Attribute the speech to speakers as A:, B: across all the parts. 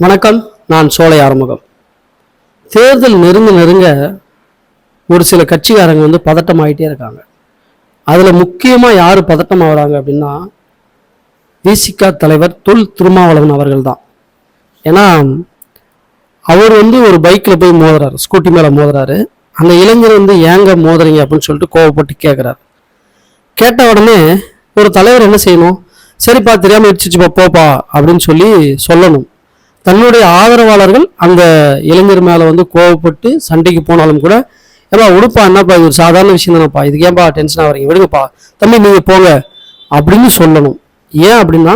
A: வணக்கம் நான் சோலை ஆறுமுகம். தேர்தல் நெருங்க நெருங்க ஒரு சில கட்சிக்காரங்க வந்து பதட்டம் ஆகிட்டே இருக்காங்க. அதில் முக்கியமாக யார் பதட்டம் ஆகிறாங்க அப்படின்னா விசிகா தலைவர் தொல் திருமாவளவன் அவர்கள் தான். ஏன்னா அவர் வந்து ஒரு பைக்கில் போய் மோதுறாரு ஸ்கூட்டி மேலே மோதுறாரு. அந்த இளைஞர் வந்து ஏங்க மோதுறீங்க? அப்படின்னு சொல்லிட்டு கோவப்பட்டு கேட்குறாரு கேட்ட உடனே ஒரு தலைவர் என்ன செய்யணும்? சரிப்பா தெரியாமல் இடிச்சிச்சுப்பா போப்பா அப்படின்னு சொல்லி சொல்லணும். தன்னுடைய ஆதரவாளர்கள் அந்த இளைஞர் மேலே வந்து கோவப்பட்டு சண்டைக்கு போனாலும் கூட ஏப்பா உடுப்பா என்னப்பா இது ஒரு சாதாரண விஷயம் தானப்பா இதுக்கு ஏன்பா டென்ஷன் ஆகிறீங்க? விடுங்கப்பா தம்பி நீங்கள் போங்க அப்படின்னு சொல்லணும். ஏன் அப்படின்னா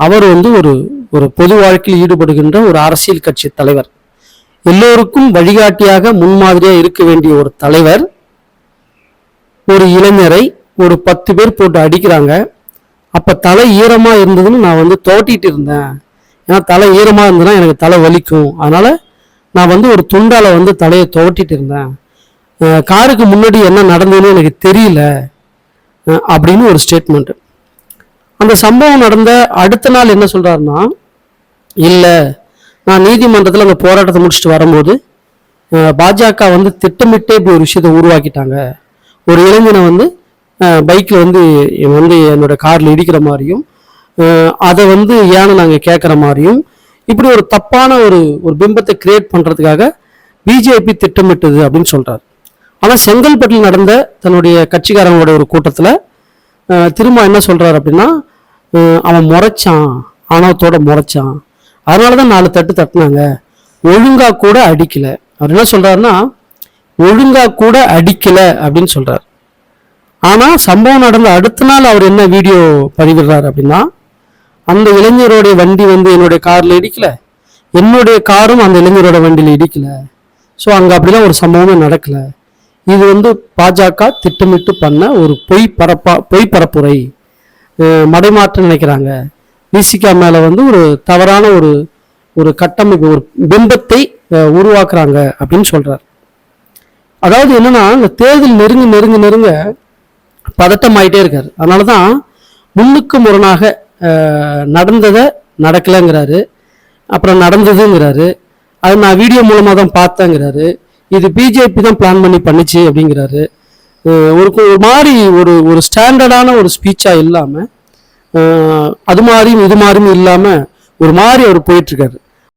A: அவர் வந்து ஒரு ஒரு பொது வாழ்க்கையில் ஈடுபடுகின்ற ஒரு அரசியல் கட்சி தலைவர். எல்லோருக்கும் வழிகாட்டியாக முன்மாதிரியாக இருக்க வேண்டிய ஒரு தலைவர் ஒரு இளைஞரை ஒரு பத்து பேர் போட்டு அடிக்கிறாங்க. அப்போ தலை ஈரமாக இருந்ததுன்னு நான் வந்து தோட்டிட்டு இருந்தேன். ஏன்னா தலை ஈரமாக இருந்ததுன்னா எனக்கு தலை வலிக்கும். அதனால் நான் வந்து ஒரு துண்டால் வந்து தலையை துவட்டிட்டு இருந்தேன். காருக்கு முன்னாடி என்ன நடந்ததுன்னு எனக்கு தெரியல. அப்படின்னு ஒரு ஸ்டேட்மெண்ட்டு அந்த சம்பவம் நடந்த அடுத்த நாள் என்ன சொல்கிறாருன்னா இல்லை நான் நீதிமன்றத்தில் அந்த போராட்டத்தை முடிச்சுட்டு வரும்போது பாஜக வந்து திட்டமிட்டே இப்படி ஒரு விஷயத்தை உருவாக்கிட்டாங்க. ஒரு இளைஞனை வந்து பைக்கில் வந்து வந்து என்னோட காரில் இடிக்கிற மாதிரியும் அதை வந்து ஏன்னு நாங்கள் கேட்குற மாதிரியும் இப்படி ஒரு தப்பான ஒரு ஒரு பிம்பத்தை கிரியேட் பண்ணுறதுக்காக பிஜேபி திட்டமிட்டது அப்படின்னு சொல்கிறார் ஆனால் செங்கல்பட்டில் நடந்த தன்னுடைய கட்சிக்காரங்களோட ஒரு கூட்டத்தில் திரும்ப என்ன சொல்கிறார் அப்படின்னா அவன் முறைச்சான் ஆணவத்தோட முறைச்சான். அதனால தான் நாலு தட்டு தட்டினாங்க. ஒழுங்காக கூட அடிக்கலை. அவர் என்ன சொல்கிறாருன்னா ஒழுங்காக கூட அடிக்கலை அப்படின்னு சொல்கிறார் ஆனால் சம்பவம் நடந்த அடுத்த நாள் அவர் என்ன வீடியோ பதிவிடுறாரு அப்படின்னா அந்த இளைஞருடைய வண்டி வந்து என்னுடைய காரில் இடிக்கல. என்னுடைய காரும் அந்த இளைஞரோட வண்டியில் இடிக்கல. ஸோ அங்கே அப்படிலாம் ஒரு சம்பவமே நடக்கல. இது வந்து பாஜக திட்டமிட்டு பண்ண ஒரு பொய் பரப்பா பொய் பரப்புரை மடைமாற்றம் நினைக்கிறாங்க. விசிகா மேலே வந்து ஒரு தவறான ஒரு ஒரு கட்டமைப்பு ஒரு பிம்பத்தை உருவாக்குறாங்க அப்படின்னு சொல்கிறார் அதாவது என்னன்னா இந்த தேர்தல் நெருங்க நெருங்க நெருங்க பதட்டம் இருக்கார். இருக்காரு அதனால தான் முன்னுக்கு முரணாக நடந்ததை நடக்கலைங்கிறாரு. அப்புறம் நடந்ததுங்கிறாரு. அது நான் வீடியோ மூலமாக தான் பார்த்தேங்கிறாரு. இது பிஜேபி தான் பிளான் பண்ணி பண்ணிச்சு அப்படிங்கிறாரு. ஒரு ஒரு மாதிரி ஒரு ஒரு ஸ்டாண்டர்டான ஒரு ஸ்பீச்சாக இல்லாமல் அது மாதிரியும் இது மாதிரியும் இல்லாமல் ஒரு மாதிரி அவர் போயிட்டுருக்காரு